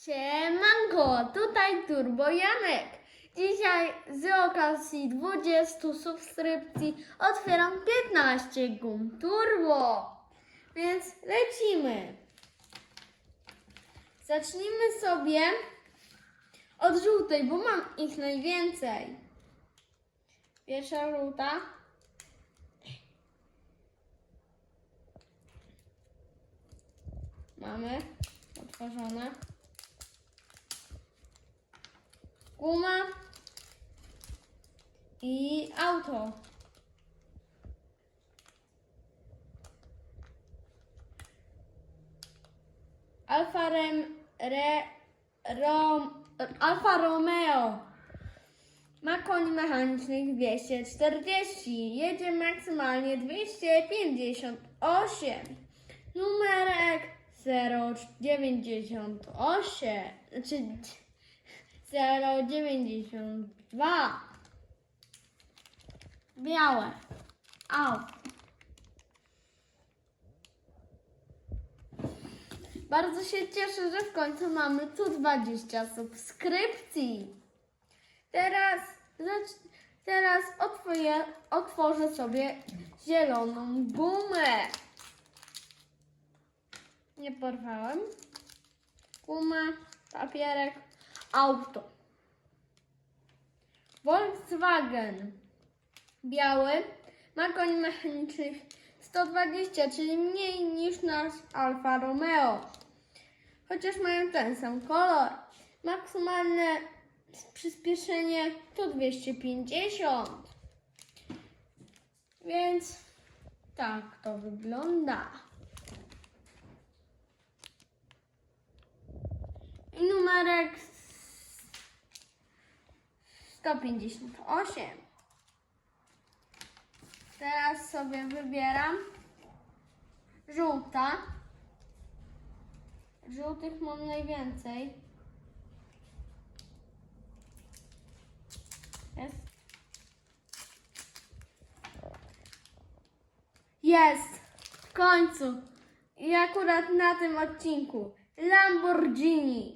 Siemanko, tutaj Turbo Janek. Dzisiaj z okazji 20 subskrypcji otwieram 15 gum Turbo. Więc lecimy. Zacznijmy sobie od żółtej, bo mam ich najwięcej. Pierwsza żółta. Mamy otworzone. Guma i auto. Alfa Rem, Re, Rom, Alfa Romeo. Ma koni mechanicznych 240. Jedzie maksymalnie 258. Numerek 098. Znaczy 092. Białe. Au. Bardzo się cieszę, że w końcu mamy tu 20 subskrypcji. Teraz, teraz otworzę, otworzę sobie zieloną gumę. Nie porwałem. Guma, papierek, auto. Volkswagen. Biały. Ma koń mechanicznych 120, czyli mniej niż nasz Alfa Romeo. Chociaż mają ten sam kolor. Maksymalne przyspieszenie to 250. Więc tak to wygląda. I numerek 158. Teraz sobie wybieram żółta. Żółtych mam najwięcej. Jest. Jest! W końcu! I akurat na tym odcinku Lamborghini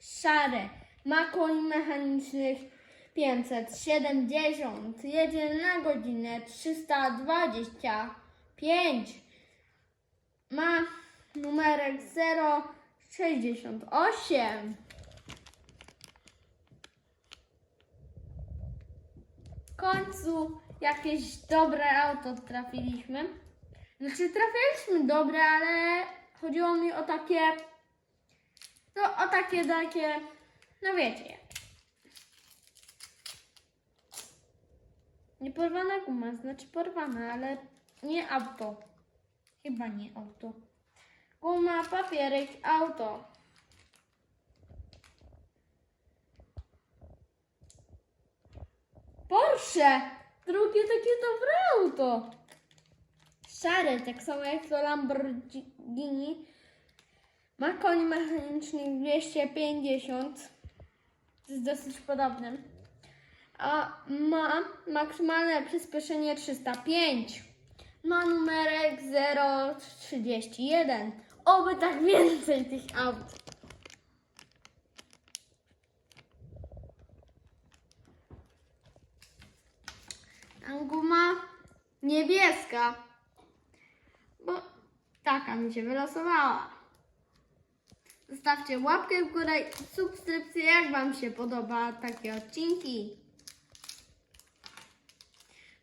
szare ma koni mechanicznych 570 jedzie na godzinę 325 ma numerek 068 w końcu jakieś dobre auto trafiliśmy. Znaczy trafialiśmy dobre, ale chodziło mi o takie no o takie takie no wiecie jak Nie porwana guma, znaczy porwana, ale nie auto. Chyba nie auto. Guma, papierek, auto. Porsche! Drugie takie dobre auto. Szare, tak samo jak to Lamborghini. Ma koni mechanicznych 250. To jest dosyć podobne a ma maksymalne przyspieszenie 305. Ma numerek 031. Oby tak więcej tych aut. Tam guma niebieska, bo taka mi się wylosowała. Zostawcie łapkę w górę i subskrypcję, jak Wam się podoba takie odcinki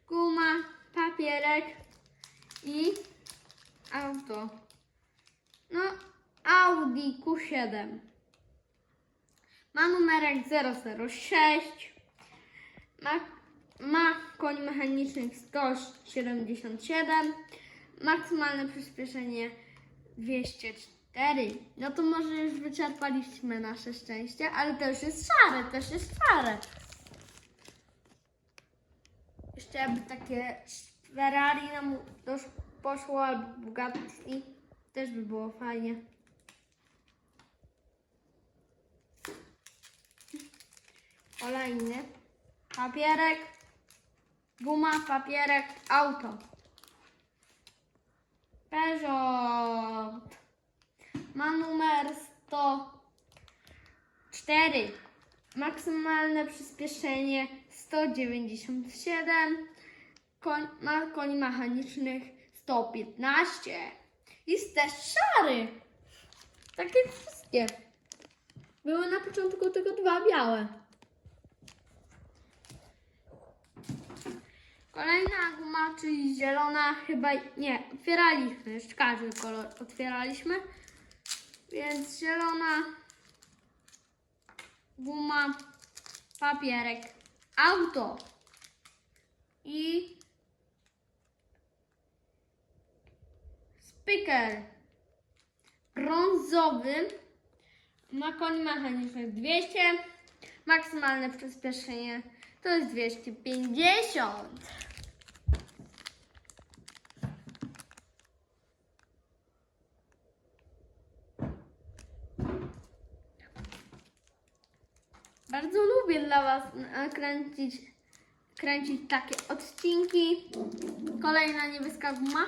guma, papierek i auto. No, Audi Q7. Ma numerek 006. Ma, ma koń mechanicznych 177. Maksymalne przyspieszenie 204. No to może już wyczerpaliśmy nasze szczęście, ale to już jest szare, też jest szare. Jeszcze jakby takie Ferrari nam też poszło, albo Bugatti, też by było fajnie. Kolejny. Papierek, guma, papierek, auto. Peugeot. Ma numer 100 4. Maksymalne przyspieszenie 197. Koń, ma koni mechanicznych 115. Jest też szary. Takie wszystkie. Były na początku tylko dwa białe. Kolejna guma, czyli zielona, chyba nie, otwieraliśmy, już każdy kolor otwieraliśmy. Więc zielona guma, papierek, auto. I speaker. Brązowy. Ma koni mechanicznych 200, maksymalne przyspieszenie to jest 250. Bardzo lubię dla Was e, kręcić, kręcić takie odcinki. Kolejna niebieska guma.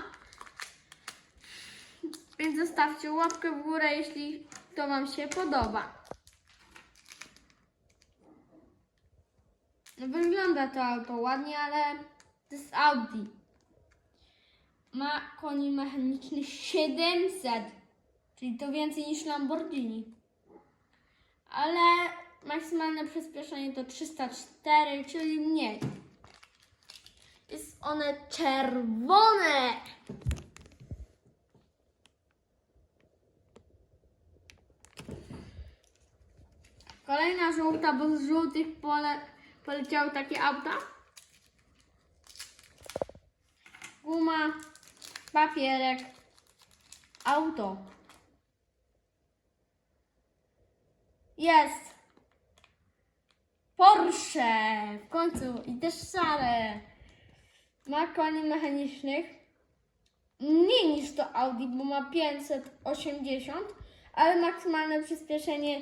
Więc zostawcie łapkę w górę, jeśli to Wam się podoba. No, Wygląda to auto ładnie, ale to jest Audi. Ma koni mechanicznych 700, czyli to więcej niż Lamborghini. Ale maksymalne przyspieszenie to 304, czyli mniej. Jest one czerwone. Kolejna żółta, bo z żółtych pole, poleciały takie auta. Guma, papierek, auto. Jest! Porsche! W końcu i też szare. Ma koni mechanicznych. Mniej niż to Audi, bo ma 580, ale maksymalne przyspieszenie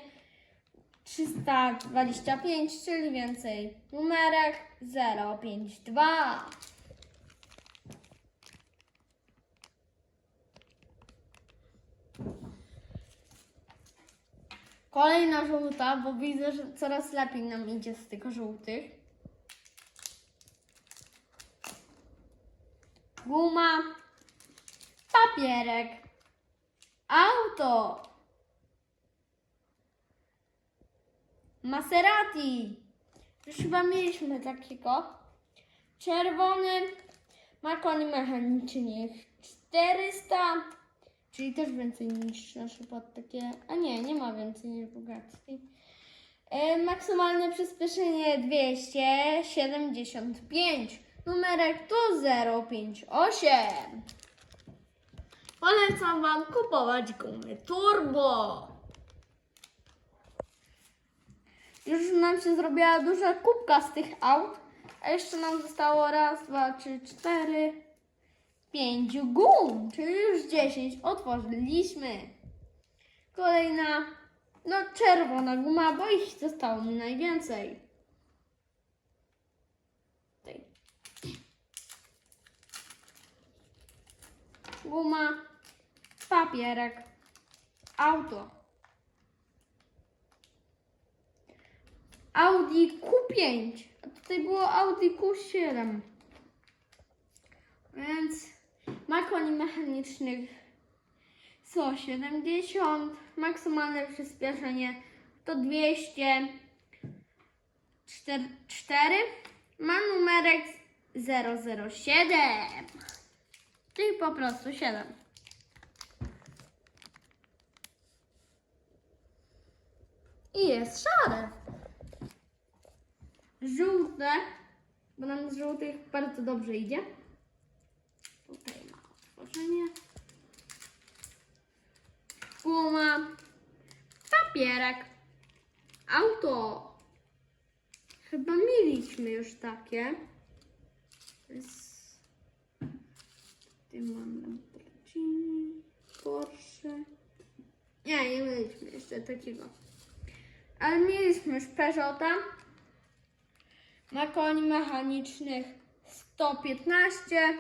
325, czyli więcej. Numerek 052. Kolejna żółta, bo widzę, że coraz lepiej nam idzie z tych żółtych. Guma, papierek, auto, Maserati. Już chyba mieliśmy takiego. Czerwony ma koni mechanicznych 400, czyli też więcej niż na przykład takie. A nie, nie ma więcej niż Bugatti. E, maksymalne przyspieszenie 275. Numerek to 058. Polecam Wam kupować gumy turbo. Już nam się zrobiła duża kubka z tych aut, a jeszcze nam zostało raz, dwa, trzy, cztery, pięć gum, czyli już dziesięć otworzyliśmy. Kolejna, no czerwona guma, bo ich zostało mi najwięcej. Guma, papierek, auto. Audi Q5, a tutaj było Audi Q7. Więc ma koni mechanicznych 170, maksymalne przyspieszenie to 204, ma numerek 007, czyli po prostu 7. I jest szare żółte, bo nam z żółtych bardzo dobrze idzie. Otworzenie. Guma, papierek, auto. Chyba mieliśmy już takie. Jest... Tutaj mamy Lamborghini, Porsche. Nie, nie mieliśmy jeszcze takiego. Ale mieliśmy już Peugeota. Ma koni mechanicznych 115,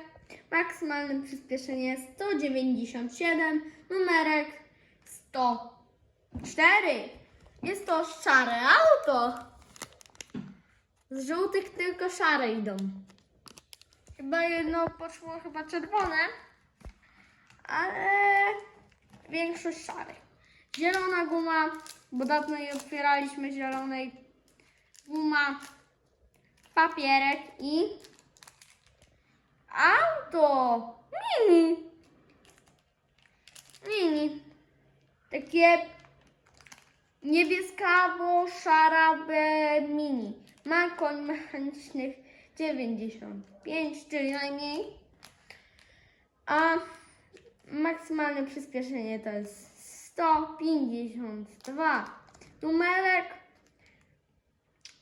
maksymalne przyspieszenie 197, numerek 104. Jest to szare auto. Z żółtych tylko szare idą. Chyba jedno poszło chyba czerwone, ale większość szary. Zielona guma, bo dawno nie otwieraliśmy zielonej. Guma, papierek i auto. Mini. Mini. Takie niebieska, bo szara B mini. Ma koń mechanicznych 95, czyli najmniej. A maksymalne przyspieszenie to jest 152. Numerek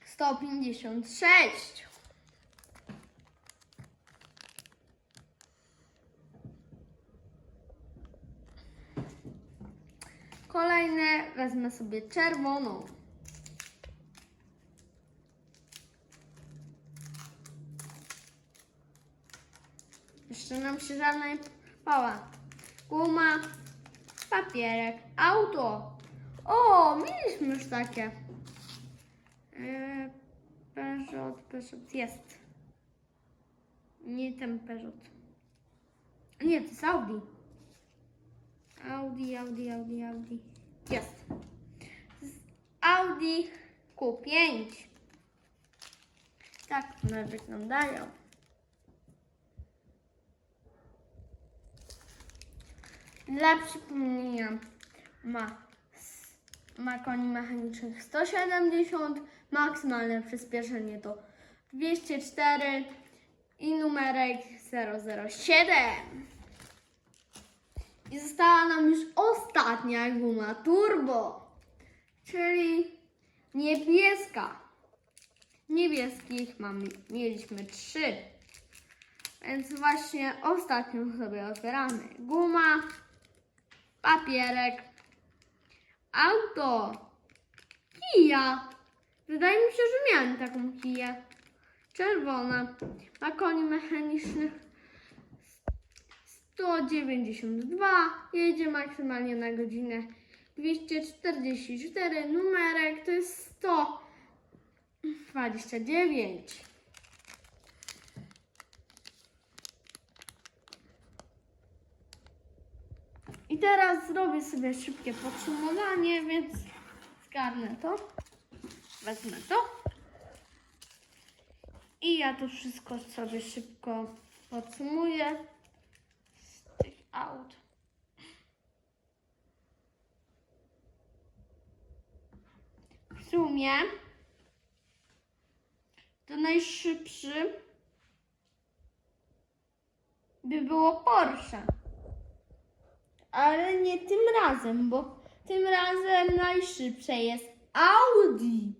156. Kolejne wezmę sobie czerwoną. Jeszcze nam się żadna nie pała. Guma, papierek, auto. O, mieliśmy już takie. Yy, Peugeot, Peugeot, jest. Nie ten Peugeot. Nie, to jest Audi. Audi, Audi, Audi, Audi. Jest. Z Audi Q5. Tak one wyglądają. Dla przypomnienia ma, ma koni mechanicznych 170, maksymalne przyspieszenie to 204 i numerek 007. I została nam już ostatnia guma turbo, czyli niebieska. Niebieskich mamy, mieliśmy trzy. Więc właśnie ostatnią sobie otwieramy. Guma, papierek, auto, kija. Wydaje mi się, że miałem taką kiję. Czerwona. Ma koni mechanicznych 192. Jedzie maksymalnie na godzinę 244. Numerek to jest 129. I teraz zrobię sobie szybkie podsumowanie, więc zgarnę to. Wezmę to. I ja to wszystko sobie szybko podsumuję W sumie to najszybszy by było Porsche. Ale nie tym razem, bo tym razem najszybsze jest Audi.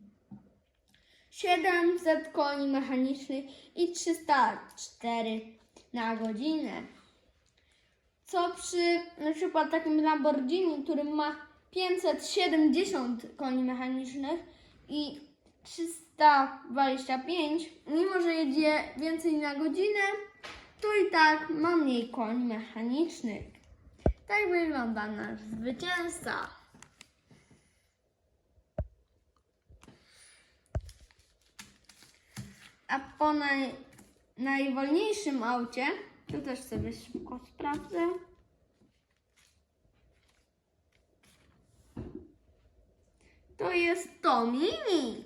700 koni mechanicznych i 304 na godzinę. Co przy na przykład takim Lamborghini, który ma 570 koni mechanicznych i 325, mimo że jedzie więcej na godzinę, to i tak ma mniej koni mechanicznych. Tak wygląda nasz zwycięzca. A po naj, najwolniejszym aucie, to też sobie szybko sprawdzę. To jest to mini.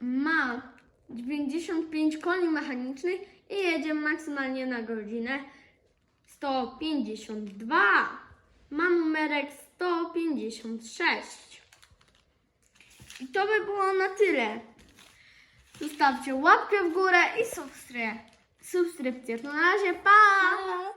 Ma 95 koni mechanicznych i jedzie maksymalnie na godzinę 152. Ma numerek 156. I to by było na tyle. Zostawcie łapkę w górę i subskrypcję. Subskrypcję. To na razie, pa!